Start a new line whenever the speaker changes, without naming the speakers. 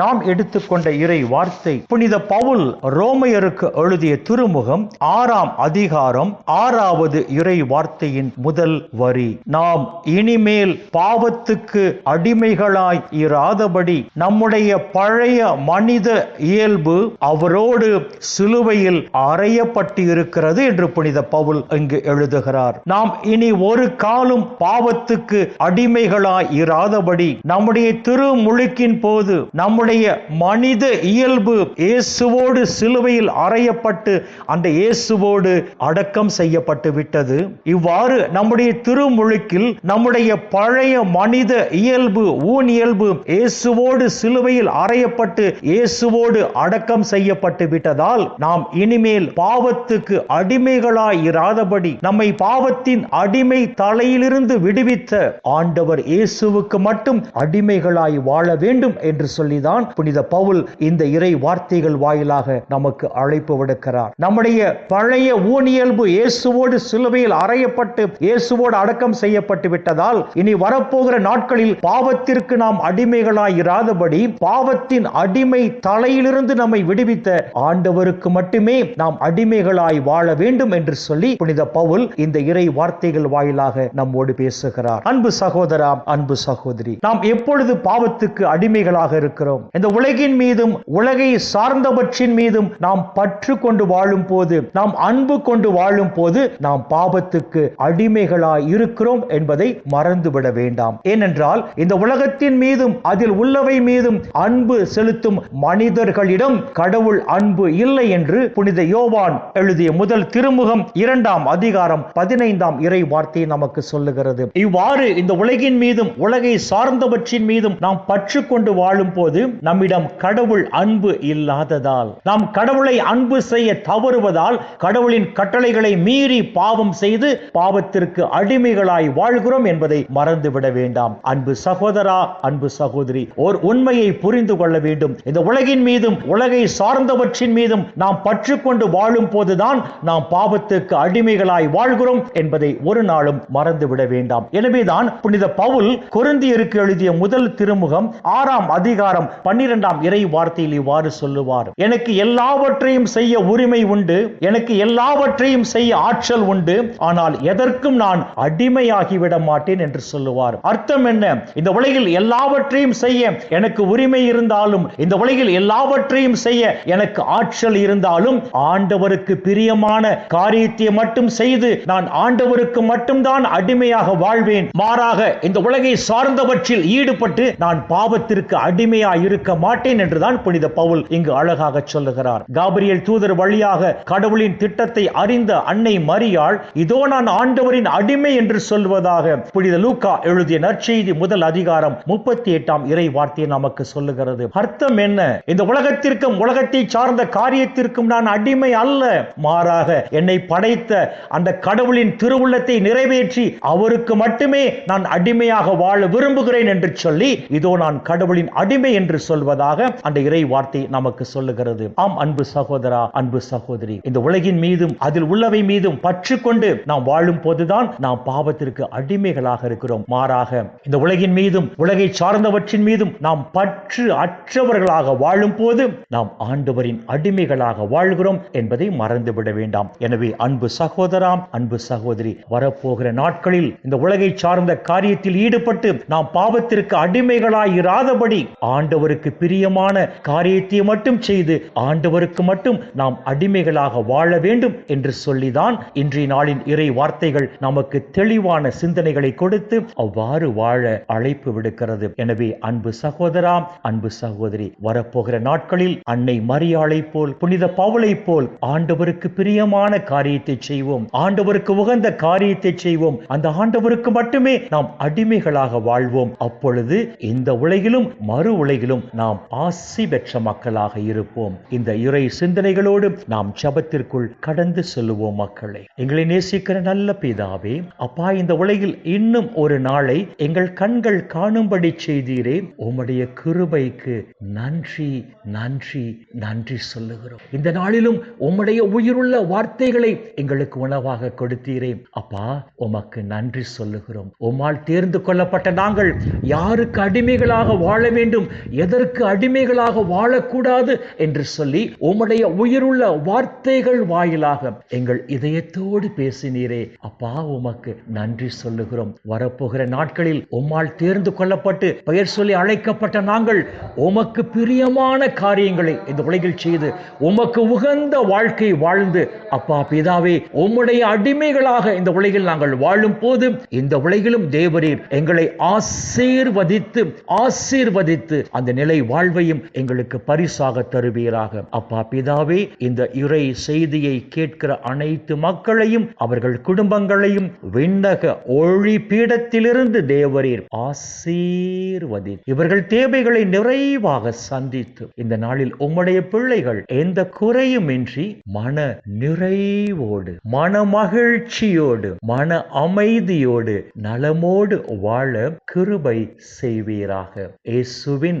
நாம் எடுத்துக்கொண்ட இறை வார்த்தை புனித பவுல் ரோமையருக்கு எழுதிய திருமுகம் ஆறாம் அதிகாரம் ஆறாவது இறை வார்த்தையின் முதல் வரி. நாம் இனிமேல் பாவத்துக்கு அடிமைகளாய் இராதபடி நம்முடைய பழைய மனித இயல்பு அவரோடு சிலுவையில் அறையப்பட்டு இருக்கிறது என்று புனித பவுல் இங்கு எழுதுகிறார். நாம் இனி ஒரு காலும் பாவத்துக்கு அடிமைகளாய் இராதபடி நம்முடைய திருமுழுக்கின் போது நம்முடைய நம்முடைய மனித இயல்பு இயேசுவோடு சிலுவையில் அறையப்பட்டு அந்த இயேசுவோடு அடக்கம் செய்யப்பட்டு விட்டது. இவ்வாறு நம்முடைய திருமுழுக்கில் நம்முடைய பழைய மனித இயல்பு ஊன் இயல்பு இயேசுவோடு சிலுவையில் அறையப்பட்டு இயேசுவோடு அடக்கம் செய்யப்பட்டு விட்டதால் நாம் இனிமேல் பாவத்துக்கு அடிமைகளாய் இராதபடி நம்மை பாவத்தின் அடிமை தலையிலிருந்து விடுவித்த ஆண்டவர் இயேசுவுக்கு மட்டும் அடிமைகளாய் வாழ வேண்டும் என்று சொல்லிதான் புனித பவுல் இந்த இறை வார்த்தைகள் வாயிலாக நமக்கு அழைப்பு விடுக்கிறார். நம்முடைய பழைய ஊனியல்பு இயேசுவோடு சிலுவையில் அறையப்பட்டு இயேசுவோடு அடக்கம் செய்யப்பட்டு விட்டதால் இனி வரப்போகிற நாட்களில் பாவத்திற்கு நாம் அடிமைகளாய் இராதபடி பாவத்தின் அடிமை தலையிலிருந்து நம்மை விடுவித்த ஆண்டவருக்கு மட்டுமே நாம் அடிமைகளாய் வாழ வேண்டும் என்று சொல்லி புனித பவுல் இந்த இறை வார்த்தைகள் வாயிலாக நம்மோடு பேசுகிறார். அன்பு சகோதரா அன்பு சகோதரி நாம் எப்பொழுது பாவத்துக்கு அடிமைகளாக இருக்கிறோம்? இந்த உலகின் மீதும் உலகை சார்ந்தவற்றின் மீதும் நாம் பற்று கொண்டு வாழும் போது நாம் அன்பு கொண்டு வாழும் போது நாம் பாபத்துக்கு அடிமைகளாய் இருக்கிறோம் என்பதை மறந்துவிட வேண்டாம். ஏனென்றால் இந்த உலகத்தின் மீதும் அதில் உள்ளவை மீதும் அன்பு செலுத்தும் மனிதர்களிடம் கடவுள் அன்பு இல்லை என்று புனித யோவான் எழுதிய முதல் திருமுகம் இரண்டாம் அதிகாரம் பதினைந்தாம் இறை வார்த்தை நமக்கு சொல்லுகிறது. இவ்வாறு இந்த உலகின் மீதும் உலகை சார்ந்தவற்றின் மீதும் நாம் பற்று கொண்டு வாழும் போது நம்மிடம் கடவுள் அன்பு இல்லாததால் நாம் கடவுளை அன்பு செய்ய தவறுவதால் கடவுளின் கட்டளைகளை மீறி பாவம் செய்து பாவத்திற்கு அடிமைகளாய் வாழ்கிறோம் என்பதை மறந்துவிட வேண்டாம். அன்பு சகோதரா அன்பு சகோதரி ஓர் உண்மையை புரிந்து கொள்ள வேண்டும். இந்த உலகின் மீதும் உலகை சார்ந்தவற்றின் மீதும் நாம் பற்று கொண்டு வாழும் போதுதான் நாம் பாவத்துக்கு அடிமைகளாய் வாழ்கிறோம் என்பதை ஒரு நாளும் மறந்துவிட வேண்டாம். எனவேதான் புனித பவுல் கொருந்தியருக்கு எழுதிய முதல் திருமுகம் ஆறாம் அதிகாரம் பன்னிரெண்டாம் இறை வார்த்தையில் இவ்வாறு சொல்லுவார். எனக்கு எல்லாவற்றையும் செய்ய உரிமை உண்டு எனக்கு எல்லாவற்றையும் செய்ய ஆற்றல் உண்டு ஆனால் எதற்கும் நான் அடிமையாகிவிட மாட்டேன் என்று சொல்லுவார். அர்த்தம் என்ன? இந்த உலகில் எல்லாவற்றையும் செய்ய எனக்கு உரிமை இருந்தாலும் இந்த உலகில் எல்லாவற்றையும் செய்ய எனக்கு ஆற்றல் இருந்தாலும் ஆண்டவருக்கு பிரியமான காரியத்தை மட்டும் செய்து நான் ஆண்டவருக்கு மட்டும்தான் அடிமையாக வாழ்வேன். மாறாக இந்த உலகை சார்ந்தவற்றில் ஈடுபட்டு நான் பாவத்திற்கு அடிமையாய் இருக்க மாட்டேன் என்றுதான் புனித பவுல் இங்கு அழகாக சொல்லுகிறார். காபிரியல் தூதர் வழியாக கடவுளின் திட்டத்தை அறிந்த அன்னை மரியாள் இதோ நான் ஆண்டவரின் அடிமை என்று சொல்வதாக புனித லூக்கா எழுதிய நற்செய்தி முதல் அதிகாரம் முப்பத்தி எட்டாம் இறை வார்த்தையை நமக்கு சொல்லுகிறது. அர்த்தம் என்ன? இந்த உலகத்திற்கும் உலகத்தை சார்ந்த காரியத்திற்கும் நான் அடிமை அல்ல. மாறாக என்னை படைத்த அந்த கடவுளின் திருவுள்ளத்தை நிறைவேற்றி அவருக்கு மட்டுமே நான் அடிமையாக வாழ விரும்புகிறேன் என்று சொல்லி இதோ நான் கடவுளின் அடிமை என்று என்று சொல்வதாக அந்த இறை வார்த்தை நமக்கு சொல்லுகிறது. ஆம் அன்பு சகோதரா அன்பு சகோதரி இந்த உலகின் மீதும் அதில் உள்ளவை மீதும் பற்று கொண்டு நாம் வாழும் போதுதான் நாம் பாவத்திற்கு அடிமைகளாக இருக்கிறோம். மாறாக இந்த உலகின் மீதும் உலகை சார்ந்தவற்றின் மீதும் நாம் பற்று அற்றவர்களாக வாழும் போது நாம் ஆண்டவரின் அடிமைகளாக வாழ்கிறோம் என்பதை மறந்துவிட வேண்டாம். எனவே அன்பு சகோதராம் அன்பு சகோதரி வரப்போகிற நாட்களில் இந்த உலகை சார்ந்த காரியத்தில் ஈடுபட்டு நாம் பாவத்திற்கு அடிமைகளாயிராதபடி ஆண்டவர் ஆண்டவருக்கு பிரியமான காரியத்தை மட்டும் செய்து ஆண்டவருக்கு மட்டும் நாம் அடிமைகளாக வாழ வேண்டும் என்று சொல்லிதான் இன்றைய நாளின் இறை வார்த்தைகள் நமக்கு தெளிவான சிந்தனைகளை கொடுத்து அவ்வாறு வாழ அழைப்பு விடுக்கிறது. எனவே அன்பு சகோதரா அன்பு சகோதரி வரப்போகிற நாட்களில் அன்னை மரியாளை போல் புனித பாவலை போல் ஆண்டவருக்கு பிரியமான காரியத்தை செய்வோம். ஆண்டவருக்கு உகந்த காரியத்தை செய்வோம். அந்த ஆண்டவருக்கு மட்டுமே நாம் அடிமைகளாக வாழ்வோம். அப்பொழுது இந்த உலகிலும் மறு உலகிலும் நாளிலும் நாம் ஆசி பெற்ற மக்களாக இருப்போம். இந்த இறை சிந்தனைகளோடு நாம் ஜபத்திற்குள் கடந்து செல்லுவோம் மக்களை. எங்களை நேசிக்கிற நல்ல பிதாவே அப்பா இந்த உலகில் இன்னும் ஒரு நாளை எங்கள் கண்கள் காணும்படி செய்தீரே. உம்முடைய கிருபைக்கு நன்றி நன்றி நன்றி சொல்லுகிறோம். இந்த நாளிலும் உம்முடைய உயிருள்ள வார்த்தைகளை எங்களுக்கு உணவாக கொடுத்தீரே. அப்பா உமக்கு நன்றி சொல்லுகிறோம். உம்மால் தேர்ந்து கொள்ளப்பட்ட நாங்கள் யாருக்கு அடிமைகளாக வாழ வேண்டும் எதற்கு அடிமைகளாக வாழக்கூடாது என்று சொல்லி உம்முடைய உயிருள்ள வார்த்தைகள் வாயிலாக எங்கள் இதயத்தோடு பேசினீரே. அப்பா உமக்கு நன்றி சொல்லுகிறோம். வரப்போகிற நாட்களில் உம்மால் தேர்ந்து கொள்ளப்பட்டு பெயர் சொல்லி அழைக்கப்பட்ட நாங்கள் உமக்கு பிரியமான காரியங்களை இந்த உலகில் செய்து உமக்கு உகந்த வாழ்க்கை வாழ்ந்து அப்பா பிதாவே உம்முடைய அடிமைகளாக இந்த உலகில் நாங்கள் வாழும் போது இந்த உலகிலும் தேவரீர் எங்களை ஆசீர்வதித்து ஆசீர்வதித்து அந்த நிலை வாழ்வையும் எங்களுக்கு பரிசாக தருவீராக. அப்பா பிதாவே இந்த இறை செய்தியை கேட்கிற அனைத்து மக்களையும் அவர்கள் குடும்பங்களையும் விண்ணக ஒளி பீடத்திலிருந்து தேவரீர் ஆசீர்வதி இவர்கள் தேவைகளை நிறைவாக சந்தித்து இந்த நாளில் உம்முடைய பிள்ளைகள் எந்த குறையுமின்றி மன நிறைவோடு மன மகிழ்ச்சியோடு மன அமைதியோடு நலமோடு வாழ கிருபை செய்வீராக. இயேசுவின்